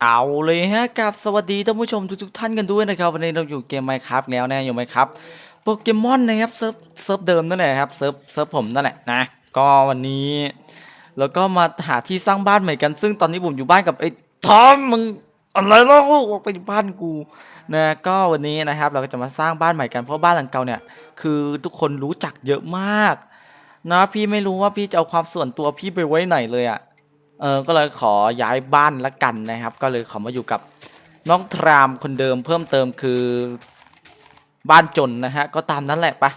เอาเลยฮะกับสวัสดีท่านผู้ชมทุกๆท่านกันด้วยนะครับ วันนี้เราอยู่เกมไมค์ครับแล้วนะอยู่ไหมครับโปเกมอนนะครับเซิร์ฟเซิร์ฟเดิมนั่นแหละครับเซิร์ฟเซิร์ฟผมนั่นแหละนะก็วันนี้แล้วก็มาหาที่สร้างบ้านใหม่กัน ซึ่งตอนนี้ผมอยู่บ้านกับไอ้ทอมมึงอะไรเล่าออกไปบ้านกูนะก็วันนี้นะครับเราก็จะมาสร้างบ้านใหม่กันเพราะบ้านหลังเก่าเนี่ย คือทุกคนรู้จักเยอะมาก นะพี่ไม่รู้ว่าพี่จะเอาความส่วนตัวพี่ไปไว้ไหนเลยอะ เออก็เลยขอย้ายบ้านละกันนะครับ ก็เลยขอมาอยู่กับน้องทรามคนเดิมเพิ่มเติมคือบ้านจนนะฮะ ก็ตามนั้นแหละปะ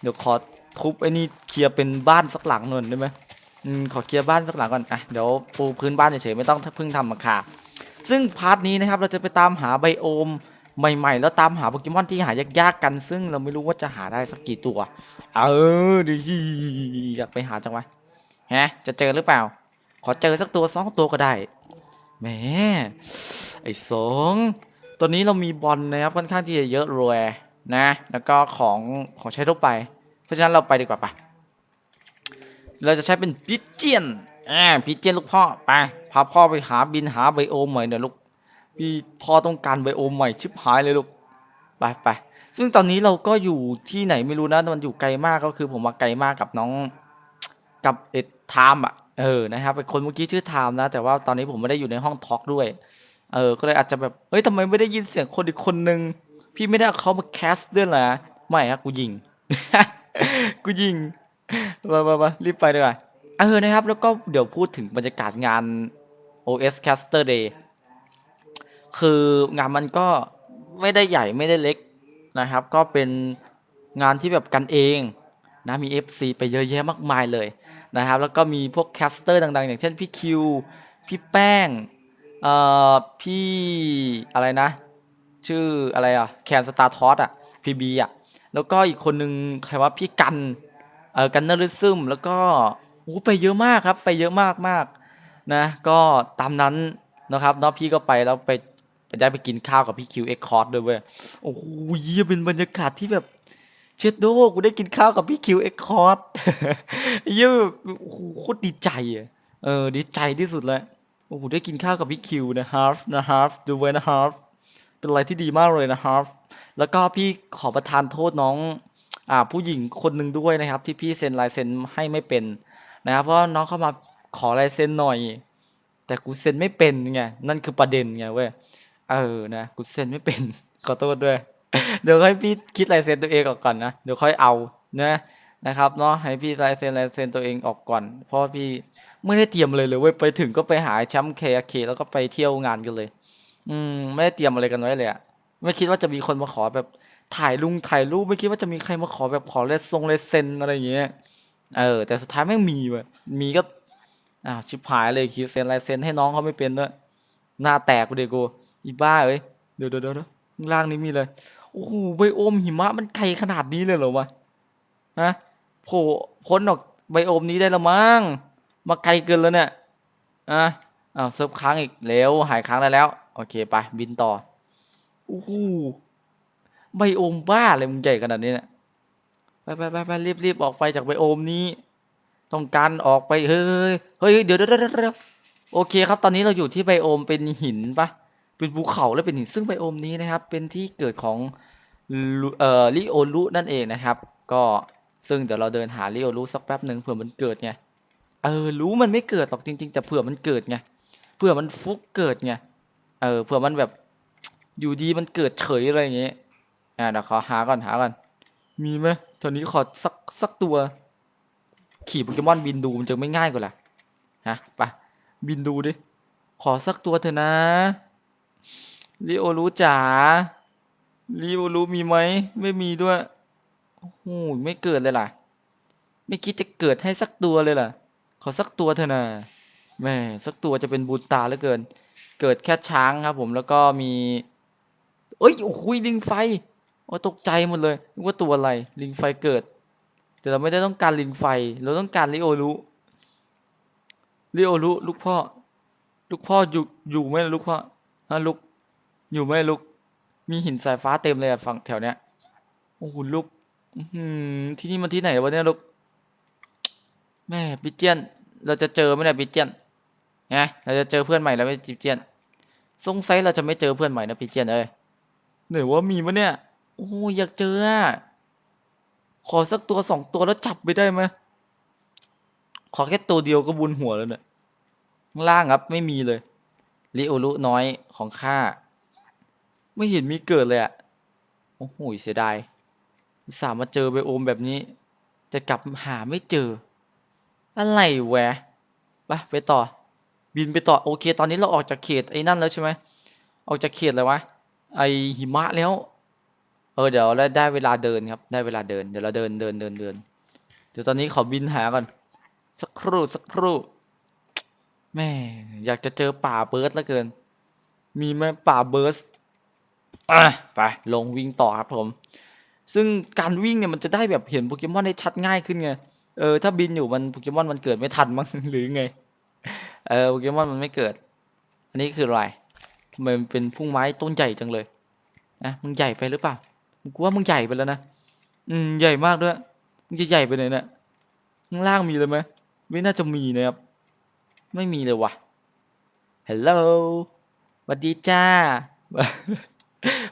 เดี๋ยวขอทุบไอ้นี่เคลียร์เป็นบ้านสักหลังหน่อยได้ไหมอืมขอเคลียร์บ้านสักหลังก่อนอะเดี๋ยวปูพื้นบ้านเฉยๆไม่ต้องเพิ่งทำมาค่ะซึ่งพาร์ทนี้นะครับเราจะไปตามหาไบโอมใหม่ๆ แล้วตามหาโปเกมอนที่หายากๆกัน ซึ่งเราไม่รู้ว่าจะหาได้สักกี่ตัว เออดีอยากไปหาจังวะฮะจะเจอหรือเปล่า ขอเจอสักตัวสองตัวก็ได้แหมไอ้สงตัวนี้เรามีบอลนะครับค่อนข้างที่จะเยอะรวยนะ แล้วก็ของของใช้ทั่วไป เพราะฉะนั้นเราไปดีกว่าปะเราจะใช้เป็นพิเจียนอ่าพิเจียนลูกพ่อไปพาพ่อไปหาบินหาไบโอมใหม่เดี๋ยลูกพี่พ่อต้องการไบโอมใหม่ชิบหายเลยลูกไปไปซึ่งตอนนี้เราก็อยู่ที่ไหนไม่รู้นะมันอยู่ไกลมากก็คือผมมาไกลมากกับน้อง กับเอ็ดไทม์อะเออนะครับเป็นคนเมื่อกี้ชื่อไทม์นะ แต่ว่าตอนนี้ผมไม่ได้อยู่ในห้องทอล์กด้วย เออ ก็เลยอาจจะแบบเฮ้ยทำไมไม่ได้ยินเสียงคนอีกคนนึง พี่ไม่ได้เอาเขามาแคสด้วยเหรอไม่ฮะกูยิง กูยิงมามามารีบไปดีกว่าเออนะครับ แล้วก็เดี๋ยวพูดถึงบรรยากาศงาน OS Caster Day คืองานมันก็ไม่ได้ใหญ่ไม่ได้เล็กนะครับ ก็เป็นงานที่แบบกันเอง นะมี FC ไปเยอะแยะมากมายเลยนะครับ แล้วก็มีพวกแคสเตอร์ดัง ๆ อย่างเช่นพี่คิว พี่แป้งเอ่อพี่อะไรนะ ชื่ออะไรอะแคนสตาร์ทอสอะพีบีอะแล้วก็อีกคนนึงใครว่าพี่กันเอ่อกันเนอริซึมแล้วก็โอ้ไปเยอะมากครับ ไปเยอะมากมากนะก็ตามนั้นนะครับเนาะพี่ก็ไปแล้วไปไปได้ไปกินข้าวกับพี่คิวเอ็กคอร์ดด้วยเว้ยโอ้โหเยี่เป็นบรรยากาศที่แบบ เช็ดโดกูได้กินข้าวกับพี่คิวเอ็กคอร์ดเยี่ยแบบโอ้โหโคตรดีใจอะเออดีใจที่สุดเลยโอ้โหได้กินข้าวกับพี่คิวนะฮาร์ฟนะฮาร์ฟดูไว้นะฮาร์ฟเป็นอะไรที่ดีมากเลยนะฮาร์ฟแล้วก็พี่ขอประทานโทษน้องอ่าผู้หญิงคนหนึ่งด้วยนะครับ ที่พี่เซ็นลายเซ็นให้ไม่เป็นนะครับเพราะน้องเข้ามาขอลายเซ็นหน่อย แต่กูเซ็นไม่เป็นไงนั่นคือประเด็นไงเว้ยเออนะกูเซ็นไม่เป็นขอโทษด้วย เดี๋ยวให้พี่คิดลายเซ็นตัวเองออกก่อนนะเดี๋ยวค่อยเอานะนะครับเนาะให้พี่ลายเซ็นลายเซ็นตัวเองออกก่อน เพราะพี่ไม่ได้เตรียมเลยเลยเว้ยไปถึงก็ไปหาแชมป์เคเคแล้วก็ไปเที่ยวงานกันเลย อืมไม่ได้เตรียมอะไรกันไว้เลยอะไม่คิดว่าจะมีคนมาขอแบบถ่ายลุงถ่ายรูปไม่คิดว่าจะมีใครมาขอแบบขอเลสทรงเลสเซนอะไรอย่างเงี้ยเออ แต่สุดท้ายแม่มีเว้ยมีก็อ้าวชิบหายเลยคิดเซ็นลายเซ็นให้น้องเขาไม่เป็นด้วยหน้าแตกกูเด็กกูอีบ้าเอ้ยเดี๋ยวเดี๋ยวเดี๋ยวล่างนี้มีเลย โอ้โหไบโอมหิมะมันไกลขนาดนี้เลยเหรอวะฮะโผล่พ้นออกไบโอมนี้ได้และมั้งมาไกลเกินแล้วเนี่ยอะอ้าวเซิร์ฟค้างอีกเร็วหายค้างได้แล้ว โอเคไปบินต่อโอ้โหไบโอมบ้าเลยมึงใหญ่ขนาดนี้เนี่ยไปไปไปไปรีบรีบออกไปจากไบโอมนี้ ต้องการออกไปเฮ้ยเฮ้ยเดี๋ยวเดี๋ยวเดี๋ยวเดี๋ยวโอเคครับตอนนี้เราอยู่ที่ไบโอมเป็นหินปะ เป็นภูเขาและเป็นหินซึ่งไบโอมนี้นะครับ เป็นที่เกิดของลูเอ่อลิโอรุนั่นเองนะครับ ก็ซึ่งเดี๋ยวเราเดินหาลิโอรุสักแป๊บหนึ่งเผื่อมันเกิดไงเออรู้มันไม่เกิดหรอกจริง ๆ แต่เผื่อมันเกิดไงเผื่อมันฟุกเกิดไงเออเผื่อมันแบบอยู่ดีมันเกิดเฉยอะไรอย่างเงี้ยอ่าเดี๋ยวขอหาก่อนหาก่อนมีไหมตอนนี้ขอสักสักตัว ขี่โปเกมอนบินดูมันจะไม่ง่ายกว่าล่ะฮะไปบินดูดิขอสักตัวเถอะนะ ลิโอรู้จ๋าลิโอรู้มีไหม ไม่มีด้วยโอ้โหไม่เกิดเลยล่ะ ไม่คิดจะเกิดให้สักตัวเลยล่ะ ขอสักตัวเถอะนะแม่สักตัวจะเป็นบุญตาเหลือเกิน เกิดแค่ช้างครับผมแล้วก็มี เอ้ยโอ้โหลิงไฟโอ้ตกใจหมดเลยว่าตัวอะไร ลิงไฟเกิด แต่เราไม่ได้ต้องการลิงไฟ เราต้องการลิโอรู้ลิโอรู้ลูกพ่อ ลูกพ่ออยู่อยู่ไหมล่ะลูกพ่อ ฮะลูกอยู่ไหมลูกมีหินสายฟ้าเต็มเลยอะฝั่งแถวเนี้ย โอ้โหลูกที่นี่มันที่ไหนวะเนี่ยลูกแม่ปิเจียน เราจะเจอไหมเนี่ยปิเจียนไงเราจะเจอเพื่อนใหม่แล้วไหมปิเจียน สงสัยเราจะไม่เจอเพื่อนใหม่นะพี่เจียนเอ้ยไหนือว่ามีมะเนี่ย โอ้อยากเจออะขอสักตัวสองตัวแล้วจับไปได้ไหมขอแค่ตัวเดียวก็บุญหัวแล้วเนี่ยล่างครับไม่มีเลย ลิโอรุน้อยของข้าไม่เห็นมีเกิดเลยอะโอ้โหเสียดายสามมาเจอไบโอมแบบนี้ จะกลับหาไม่เจอ อะไรแวะไปไปต่อ บินไปต่อโอเค ตอนนี้เราออกจากเขตไอ้นั่นแล้วใช่ไหมออกจากเขตอะไรวะไอหิมะแล้ว เออเดี๋ยวแล้วได้เวลาเดินครับ ได้เวลาเดินเดี๋ยวเราเดินเดินเดินเดินเดี๋ยวตอนนี้ขอบินหาก่อนสักครู่สักครู่ แม่อยากจะเจอป่าเบิร์ดแล้วเกิน มีไหมป่าเบิร์ดอะไปลงวิ่งต่อครับผม ซึ่งการวิ่งเนี่ยมันจะได้แบบเห็นโปเกมอนได้ชัดง่ายขึ้นไง เออถ้าบินอยู่มันโปเกมอนมันเกิดไม่ทันมั้งหรือไง เออโปเกมอนมันไม่เกิด อันนี้คืออะไรทำไมมันเป็นพุ่งไม้ต้นใหญ่จังเลยนะมึงใหญ่ไปหรือเปล่ากูว่ามึงใหญ่ไปแล้วนะ อืมใหญ่มากด้วย มึงจะใหญ่ไปไหนเนี่ยข้างล่างมีเลยไหมไม่น่าจะมีนะครับ ไม่มีเลยว่ะฮัลโหลสวัสดีจ้า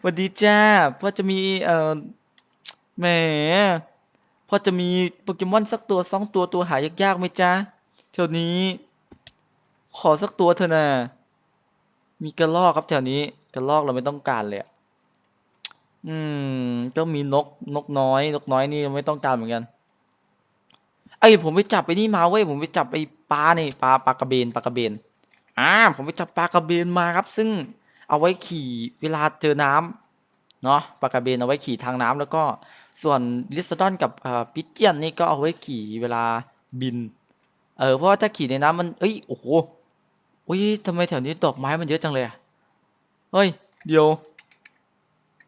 สวัสดีจ้าพ่อจะมีเอ่อแหมพ่อจะมีโปเกมอนสักตัวสองตัวตัวหายากๆไหมจ้าแถวนี้ ขอสักตัวเถอะนะมีกระรอกครับแถวนี้กระรอกเราไม่ต้องการเลยอะอืมก็มีนกนกน้อย นกน้อยนี่ไม่ต้องการเหมือนกัน ไอ้ยผมไปจับไปนี่มาเว้ยผมไปจับไอ้ปลานี่ปลาปลากระเบนปลากระเบนอ่าผมไปจับปลากระเบนมาครับ ซึ่งเอาไว้ขี่เวลาเจอน้ำเนาะปลากระเบนเอาไว้ขี่ทางน้ำแล้วก็ส่วนลิสดอนกับเอ่อปิเจียนนี่ก็เอาไว้ขี่เวลาบิน เออเพราะว่าถ้าขี่ในน้ำมันเอ้ยโอ้โหอุ้ยทำไมแถวนี้ดอกไม้มันเยอะจังเลยอะเฮ้ยเดี๋ยว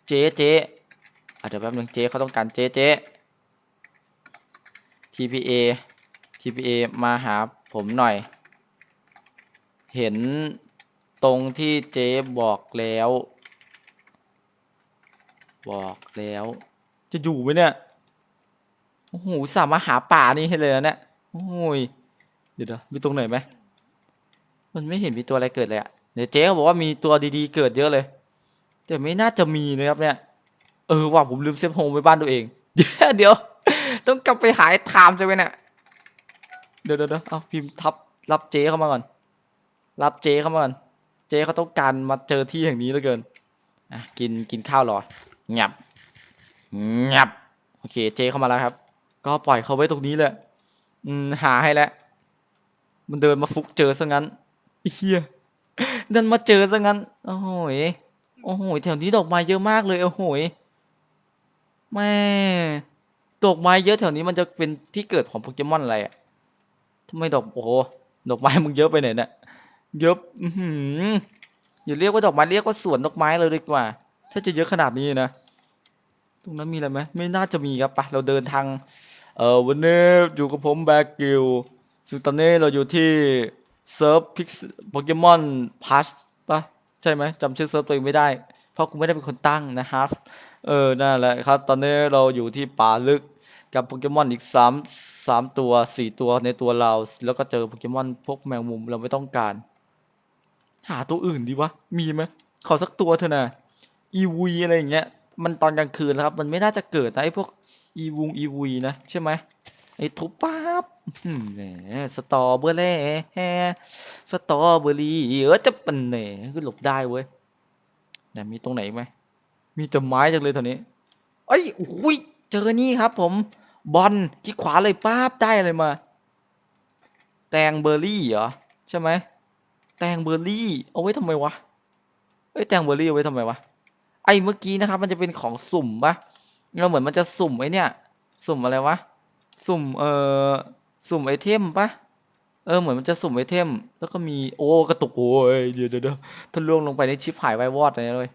เจ๊เจ๊เดี๋ยวแป๊บนึงเจ๊เขาต้องการเจ๊เจ๊ TPA TPA มาหาผมหน่อย เห็นตรงที่เจ๊บอกแล้ว บอกแล้ว จะอยู่ไหมเนี่ย โอ้โหสามารถหาป่านี่ให้เลยนะเนี่ย โอ้ย เดี๋ยวมีตรงไหนไหม มันไม่เห็นมีตัวอะไรเกิดเลยอะเดี๋ยวเจ๊เขาบอกว่ามีตัวดีๆเกิดเยอะเลย แต่ไม่น่าจะมีนะครับเนี่ย เออว่าผมลืมเซฟโฮมไว้บ้านตัวเอง เดี๋ยวเดี๋ยว ต้องกลับไปหาไอ้ไทม์ใช่ไหมเนี่ยเดี๋ยวเดี๋ยวเดี๋ยวเอาพิมพ์ทับรับเจเข้ามาก่อน รับเจเข้ามาก่อน เจเขาต้องการมาเจอที่แห่งนี้เหลือเกินอะกินกินข้าวรองับงับโอเคเจเข้ามาแล้วครับ ก็ปล่อยเขาไว้ตรงนี้แหละอืมหาให้แล้วมันเดินมาฟุกเจอซะงั้นเฮียเดินมาเจอซะงั้น โอ้โหยโอ้โหยแถวนี้ดอกไม้เยอะมากเลย โอ้โหยแม่ ดอกไม้เยอะแถวนี้มันจะเป็นที่เกิดของโปเกมอนอะไรอะทำไมดอกโอ้โหดอกไม้มึงเยอะไปไหนเนี่ยเยอะอือหือย่าเรียกว่าดอกไม้เรียกว่าสวนดอกไม้เลยดีกว่า ถ้าจะเยอะขนาดนี้นะ ตรงนั้นมีอะไรไหมไม่น่าจะมีครับไปเราเดินทาง เออวันนี้อยู่กับผมแบกกิลซึ่งตอนนี้เราอยู่ที่เซิร์ฟพิกโปเกมอนพัสปะใช่ไหมจำชื่อเซิร์ฟตัวเองไม่ได้ เพราะกูไม่ได้เป็นคนตั้งนะครับ เออนั่นแหละครับ ตอนนี้เราอยู่ที่ป่าลึก กับโปเกมอนอีกสามสามตัวสี่ตัวในตัวเรา แล้วก็เจอโปเกมอนพวกแมงมุมเราไม่ต้องการ หาตัวอื่นดีวะ มีไหมขอสักตัวเถอะนะอีวีอะไรอย่างเงี้ย มันตอนกลางคืนแล้วครับ มันไม่น่าจะเกิดนะไอ้พวกอีวุงอีวีนะใช่ไหมไอ้ทุบปั๊บอืมแหมสตอเบอร์รี่แฮสตอเบอรี่เออจะเป็นแหน่ก็หลบได้เว้ยแต่มีตรงไหนไหมมีแต่ไม้จังเลยตอนนี้เอ้ยโอ้ยเจอนี่ครับผม บอลคลิกขวาเลยปั๊บได้อะไรมา แตงเบอร์รี่เหรอใช่ไหมแตงเบอร์รี่เอาไว้ทำไมวะเอ้ยแตงเบอร์รี่เอาไว้ทำไมวะไอ้เมื่อกี้นะครับ มันจะเป็นของสุ่มปะเราเหมือนมันจะสุ่มไอ้เนี่ย สุ่มอะไรวะสุ่มเอ่อสุ่มไอเทมปะเออเหมือนมันจะสุ่มไอเทม แล้วก็มีโอ้กระตุกโอ้ยเดี๋ยวเดี๋ยวเดี๋ยวถ้าล่วงลงไปในชิปหายไววอดเลยเลย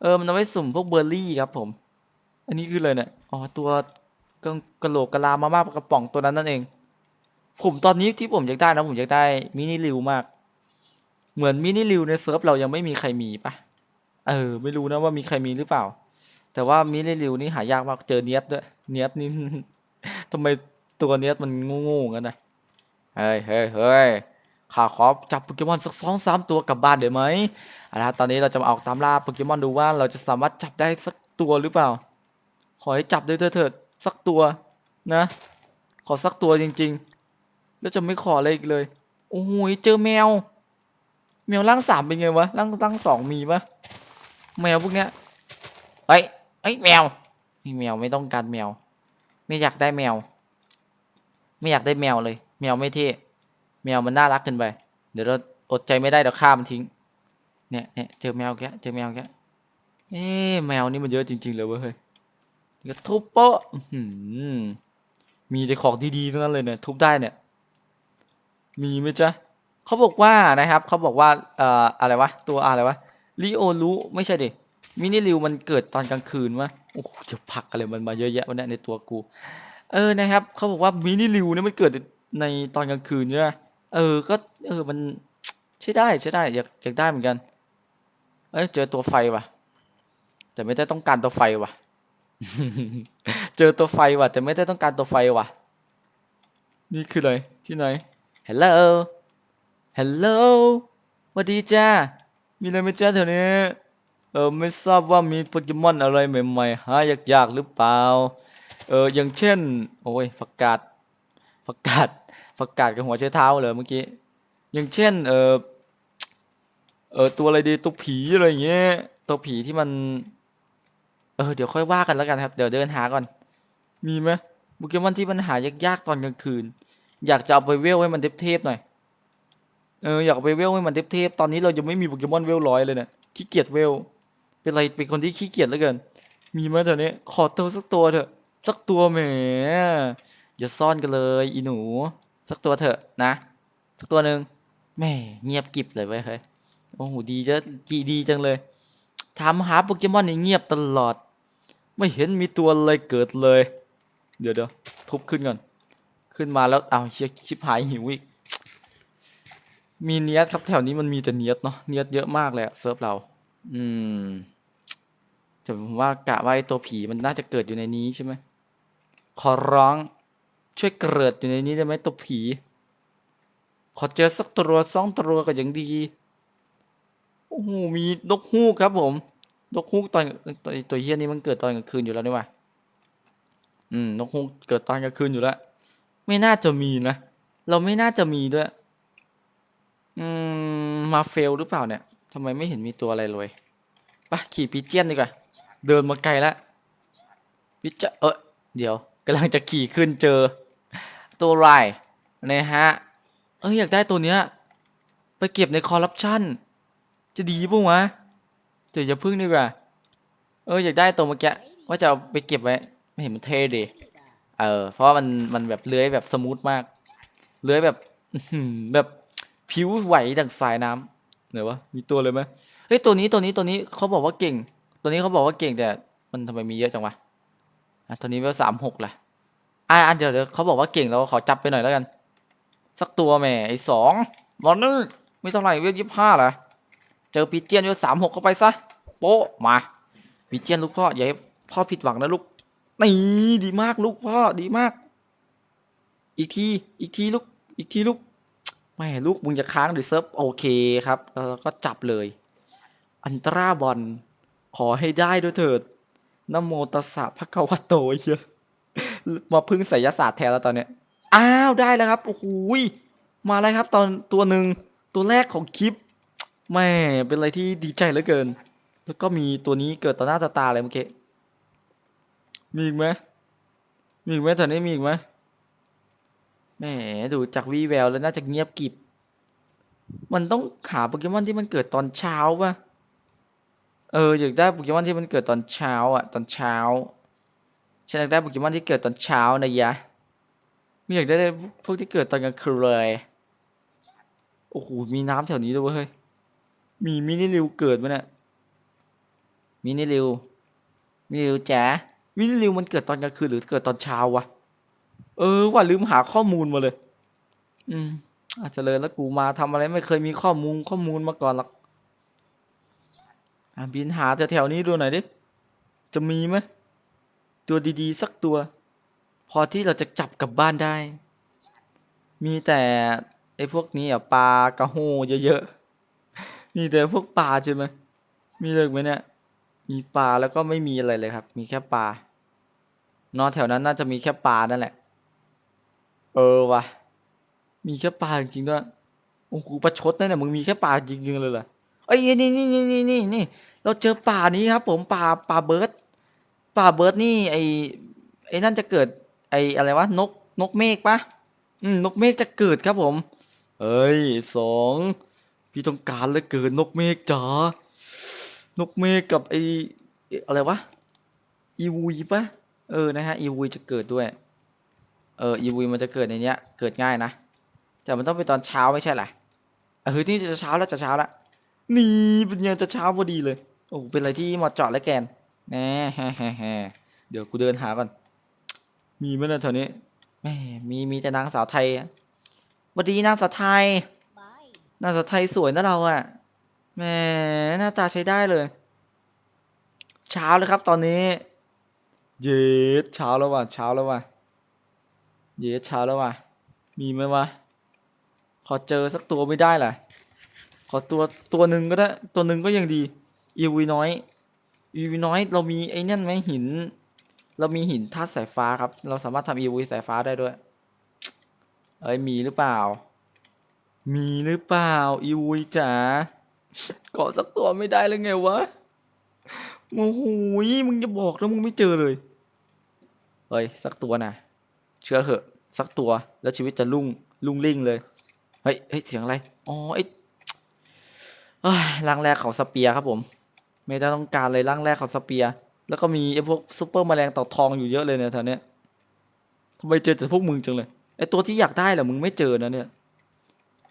เออมันเอาไว้สุ่มพวกเบอร์รี่ครับผม อันนี้คืออะไรเนี่ยอ๋อตัว กระกระโหลกกะลามาม่ากระป๋องตัวนั้นนั่นเอง ผมตอนนี้ที่ผมอยากได้นะผมอยากได้มินิริวมาก เหมือนมินิริวในเซิร์ฟเรายังไม่มีใครมีปะเออ ไม่รู้นะว่ามีใครมีหรือเปล่า แต่ว่ามินิริวนี่หายากมากเจอเนียสด้วย เนียสนี่ทำไมตัวเนี้ยมันโง่ๆกันนะเฮ้ยเฮ้ยเฮ้ยข้าขอจับโปเกมอนสักสองสามตัวกลับบ้านได้ไหมเอาละตอนนี้เราจะมาออกตามล่าโปเกมอนดูว่าเราจะสามารถจับได้สักตัวหรือเปล่า ขอให้จับได้เถิด สักตัวนะ ขอสักตัวจริง ๆ แล้วจะไม่ขออะไรอีกเลย โอ้โหเจอแมว แมวร่างสามเป็นไงวะร่างร่างสองมีปะแมวพวกเนี้ยเฮ้ยเฮ้ยแมวนี่แมวไม่ต้องการแมว ไม่อยากได้แมว ไม่อยากได้แมวเลย แมวไม่เท่แมวมันน่ารักเกินไป เดี๋ยวเราอดใจไม่ได้เดี๋ยวฆ่ามันทิ้ง เนี่ยเนี่ยเจอแมวแกเจอแมวแกเอ๊แมวนี่มันเยอะจริงๆเลยเว้ยเฮ้ย ก็ทุบโป๊ะมีแต่ของดีๆทั้งนั้นเลยเนี่ย ทุบได้เนี่ย มีไหมจ๊ะเขาบอกว่านะครับเขาบอกว่าเอ่ออะไรวะ ตัวอะไรวะลิโอรู้ไม่ใช่ดิมินิริวมันเกิดตอนกลางคืนวะโอ้โหจะผักอะไรมันมาเยอะแยะวะเนี่ยในตัวกู เออนะครับเขาบอกว่ามินิริวเนี่ยมันเกิดในตอนกลางคืนใช่ไหมเออก็เออมันใช่ได้ใช่ได้อยากอยากได้เหมือนกัน เอ้ยเจอตัวไฟว่ะ แต่ไม่ได้ต้องการตัวไฟว่ะ เจอตัวไฟว่ะแต่ไม่ได้ต้องการตัวไฟว่ะ นี่คืออะไรที่ไหน Hello Hello สวัสดีจ้า มีอะไรไหมจ้าแถวนี้ เออไม่ทราบว่ามีโปเกมอนอะไรใหม่ๆหายากๆหรือเปล่า เอออย่างเช่น โอ้ยผักกาดผักกาดผักกาดกับหัวใช้เท้าเลยเมื่อกี้ อย่างเช่น เออเออตัวอะไรดีตัวผีอะไรอย่างเงี้ย ตัวผีที่มันเออเดี๋ยวค่อยว่ากันแล้วกันครับ เดี๋ยวเดินหาก่อน มีไหมโปเกมอนที่มันหายากๆตอนกลางคืน อยากจะเอาไปเวลให้มันเทพๆหน่อย เอออยากเอาไปเวลให้มันเทพๆตอนนี้เรายังไม่มีโปเกมอนเวลร้อยเลยเนี่ยขี้เกียจเวล เป็นไรเป็นคนที่ขี้เกียจเหลือเกิน มีไหมแถวนี้ขอตัวสักตัวเถอะ สักตัวแหมอย่าซ่อนกันเลยอีหนู สักตัวเถอะนะ สักตัวหนึ่งแหม่เงียบกริบเลยเว้ยเฮ้ยโอ้โหดีจะจีดีจังเลยถามหาโปเกมอนนี่เงียบตลอด ไม่เห็นมีตัวอะไรเกิดเลย เดี๋ยวเดี๋ยวทุบขึ้นก่อน ขึ้นมาแล้วเอาเชียชิบหายหิวอีก มีเนียสครับแถวนี้มันมีแต่เนียสเนาะ เนียสเยอะมากเลยเซิร์ฟเรา อืมแต่ผมว่ากะว่าไอ้ตัวผีมันน่าจะเกิดอยู่ในนี้ใช่ไหม ขอร้อง ช่วยเกิดอยู่ในนี้ได้ไหมตัวผี ขอเจอสักตัวสองตัวก็ยังดี โอ้โห มีนกฮูกครับผม นกฮูกตอนตัวตัวเฮี้ยนี่มันเกิดตอนกลางคืนอยู่แล้วนี่ว่าอืมนกฮูกเกิดตอนกลางคืนอยู่แล้ว ไม่น่าจะมีนะ เราไม่น่าจะมีด้วย อืม มาเฟลหรือเปล่าเนี่ยทำไมไม่เห็นมีตัวอะไรเลยไปขี่ปีเจียนดีกว่า เดินมาไกลแล้วพิจเออเดี๋ยวกำลังจะขี่ขึ้นเจอ ตัวไรนะฮะ เอออยากได้ตัวเนี้ย ไปเก็บในคอร์รัปชันจะดีป่ะวะ เดี๋ยวอย่าพึ่งดีกว่า เอออยากได้ตัวเมื่อกี้ว่าจะเอาไปเก็บไว้ ไม่เห็นมันเท่ดีเออ เพราะว่ามันมันแบบเลื้อยแบบสมูทมาก เลื้อยแบบแบบผิวไหวดังสายน้ำไหนวะมีตัวเลยไหมเฮ้ยตัวนี้ตัวนี้ตัวนี้เขาบอกว่าเก่ง ตัวนี้เขาบอกว่าเก่งแต่มันทำไมมีเยอะจังวะอะตัวนี้เวลสามหกแหละอะอะเดี๋ยวเดี๋ยวเขาบอกว่าเก่งเราขอจับไปหน่อยแล้วกัน สักตัวแม่ไอ้สองบอลนึงไม่เท่าไหร่เวลยี่ห้าเหรอ เจอปีเจียนเวลสามหกเข้าไปซะโป๊ะมาปีเจียนลูกพ่ออย่าให้พ่อผิดหวังนะลูกนี่ดีมากลูกพ่อดีมาก อีกทีอีกทีลูกอีกทีลูกไม่ลูกมึงจะค้างหรือเซิร์ฟโอเคครับแล้วก็จับเลย อันตราบอลขอให้ได้ด้วยเถิดนโมตสสะพระกวะโตเฮียมาพึ่งไสยศาสตร์แทนแล้วตอนเนี้ยอ้าวได้แล้วครับโอ้โหยมาแล้วครับ ตอนตัวหนึ่งตัวแรกของคลิป แม่เป็นอะไรที่ดีใจเหลือเกิน แล้วก็มีตัวนี้เกิดต่อหน้าต่อตาเลยเมื่อกี้ มีอีกไหมมีอีกไหมตอนนี้มีอีกไหมแหมดูจากวีแววแล้วน่าจะเงียบกิบ มันต้องหาโปเกมอนที่มันเกิดตอนเช้าป่ะ เอออยากได้โปเกมอนที่มันเกิดตอนเช้าอะ ตอนเช้า ฉันอยากได้โปเกมอนที่เกิดตอนเช้านะยะ ไม่อยากได้พวกที่เกิดตอนกลางคืนเลย โอ้โห มีน้ำแถวนี้ด้วยเว้ย มีมินิริวเกิดไหมเนี่ยมินิริวมินิริวแจ๋มินิริวมันเกิดตอนกลางคืนหรือเกิดตอนเช้าวะเออว่าลืมหาข้อมูลมาเลย อืม อาจจะเลยแล้วกูมาทำอะไรไม่เคยมีข้อมูลข้อมูลมาก่อนหรอกอะบินหาแถวๆนี้ดูหน่อยดิ จะมีไหมตัวดีๆ สักตัว พอที่เราจะจับกลับบ้านได้ มีแต่ไออ้พวกนี้อะปลากระโหเยอะๆ มีแต่พวกปลาใช่ไหมมีเลยไหมเนี่ย มีปลาแล้วก็ไม่มีอะไรเลยครับ มีแค่ปลานอแถวนั้นน่าจะมีแค่ปลานั่นแหละ เออวะมีแค่ปลาจริงด้วยโอ้โหประชดนะเนี่ยมึงมีแค่ปลาจริงๆเลยเหรอเอ้ยนี่นี่นี่นี่นี่นี่เราเจอป่านี้ครับ ผมป่าป่าเบิร์ดป่าเบิร์ดนี่ไอไอนั่นจะเกิด ไออะไรวะนกนกเมฆปะอืมนกเมฆจะเกิดครับผม เอ้ยสอง พี่ต้องการเหลยเกินนกเมฆจ๋านกเมฆกับไออะไรวะอีวุยปะเออนะฮะอีวุยจะเกิดด้วย เอออีวุยมันจะเกิดในเนี้ย เกิดง่ายนะ แต่มันต้องเป็นตอนเช้าไม่ใช่หรอเออนี่จะเช้าแล้วจะเช้าแล้วนี่เป็นยังจะเช้าพอดีเลยโอ้เป็นอะไรที่เหมาะเจาะและแกนแหน่แฮ่แฮ่แฮ่เดี๋ยวกูเดินหาก่อนมีไหมนะแถวนี้แหม่มีมีแต่นางสาวไทยสวัสดีนางสาวไทย นางสาวไทยสวยนะเราอะแหมหน้าตาใช้ได้เลย เช้าเลยครับตอนนี้เย็ดเช้าแล้วว่ะเช้าแล้วว่ะเย็ดเช้าแล้วว่ะ มีไหมวะขอเจอสักตัวไม่ได้ล่ะ ขอตัวตัวหนึ่งก็ได้ ตัวหนึ่งก็ยังดีอีวีน้อยอีวีน้อย เรามีไอ้นั่นไหมหิน เรามีหินธาตุสายฟ้าครับ เราสามารถทำอีวีสายฟ้าได้ด้วย เอ้ยมีหรือเปล่า มีหรือเปล่า อีวีจ๋าเกาะสักตัวไม่ได้เลยไงวะโอ้โหมึงจะบอกแล้วมึงไม่เจอเลย เฮ้ย สักตัวนะเชื่อเหอะ สักตัว แล้วชีวิตจะรุ่งรุ่งริ่งเลย เฮ้ยเฮ้ยเสียงอะไร อ๋อไอ้เอ้ยร่างแรกของสเปียครับผม ไม่ได้ต้องการเลยร่างแรกของสเปีย แล้วก็มีไอ้พวกซุปเปอร์แมลงเต่าทองอยู่เยอะเลยเนี่ยแถวเนี้ยทำไมเจอแต่พวกมึงจังเลยไอ้ตัวที่อยากได้แหละมึงไม่เจอนะเนี่ย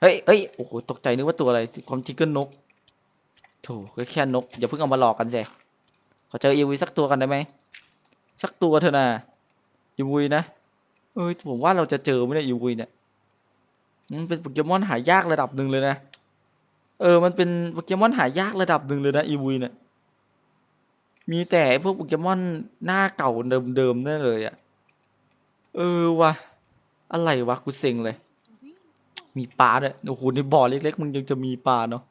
เฮ้ยเฮ้ยโอ้โห ตกใจนึกว่าตัวอะไร ความจริงก็นกโถก็แค่นก อย่าเพิ่งเอามาหลอกกันสิขอเจออีวีสักตัวกันได้ไหม สักตัวเถอะนะอีวีนะ เอ้ย ผมว่าเราจะเจอไหมเนี่ยอีวีเนี่ย มันเป็นโปเกมอนหายากระดับหนึ่งเลยนะ เออ มันเป็นโปเกมอนหายากระดับหนึ่งเลยนะอีวีเนี่ย มีแต่พวกโปเกมอนหน้าเก่าเดิมๆนั่นเลยอะเออวะอะไรวะ กูเซ็งเลย มีปลาด้วยโอ้โหในบ่อเล็กๆมึงยังจะมีปลาเนาะ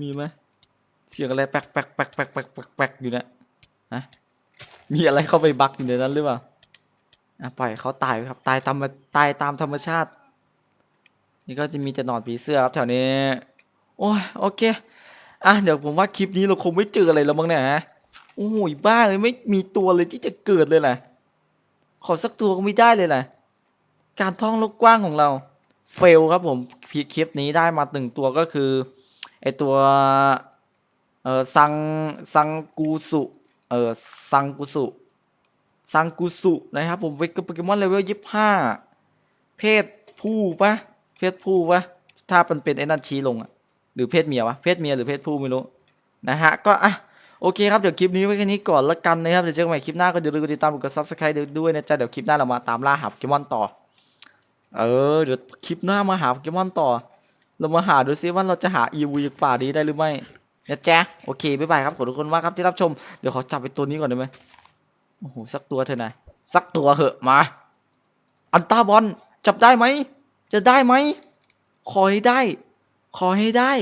มีไหมเสียงอะไรแปลกแปลกแปลกแปลกแปลกแปลกแปลกอยู่เนี่ยฮะมีอะไรเข้าไปบักอยู่ในนั้นหรือเปล่าอะปล่อยเขาตายไปครับ ตายตามตายตามธรรมชาติ นี่ก็จะมีแต่หนอนผีเสื้อครับแถวนี้ โอ้ยโอเคอะเดี๋ยวผมว่าคลิปนี้เราคงไม่เจออะไรแล้วมั้งเนี่ยฮะโอ้โหบ้าเลยไม่มีตัวเลยที่จะเกิดเลยแหละขอสักตัวก็ไม่ได้เลยแหละการท่องโลกกว้างของเรา เฟลครับผมคลิปนี้ได้มาหนึ่งตัวก็คือ ไอตัวเออซังซังกูสุเออซังกูสุซังกูสุนะครับผมเป็นโปเกมอนเลเวลยี่ห้าเพศผู้ปะเพศผู้ปะถ้ามันเป็นไอ้นั่นชี้ลงอะหรือเพศเมียวะเพศเมียหรือเพศผู้ไม่รู้นะฮะก็อะโอเคครับ เดี๋ยวคลิปนี้ไว้แค่นี้ก่อนละกันนะครับ เดี๋ยวเจอกันใหม่คลิปหน้าก็อย่าลืมกดติดตามกดซับสไครต์ด้วยนะจ๊ะ เดี๋ยวคลิปหน้าเรามาตามล่าหาโปเกมอนต่อ เออเดี๋ยวคลิปหน้ามาหาโปเกมอนต่อ เรามาหาดูซิว่าเราจะหาอีวีป่านี้ได้หรือไม่นะจ๊ะโอเคบ๊ายบายครับขอบคุณมากครับที่รับชม เดี๋ยวขอจับไปตัวนี้ก่อนได้ไหมโอ้โหสักตัวเถอะนะสักตัวเหอะมา อันตาบอลจับได้ไหมจะได้ไหมขอให้ได้ ขอให้ได้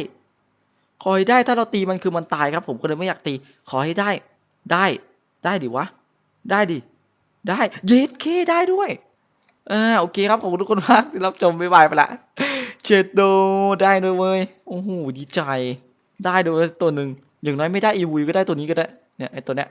ขอให้ได้ถ้าเราตีมันคือมันตายครับ ผมก็เลยไม่อยากตี ขอให้ได้ ได้ ได้ดิวะ ได้ดิ ได้เย็ดเคได้ด้วย อ่าโอเคครับขอบคุณทุกคนมากที่รับชมบ๊ายบายไปละเชดโดได้ด้วยเว้ยโอ้โหดีใจ ได้ด้วยตัวหนึ่งอย่างน้อยไม่ได้อีวีก็ได้ตัวนี้ก็ได้เนี่ยไอตัวเนี้ย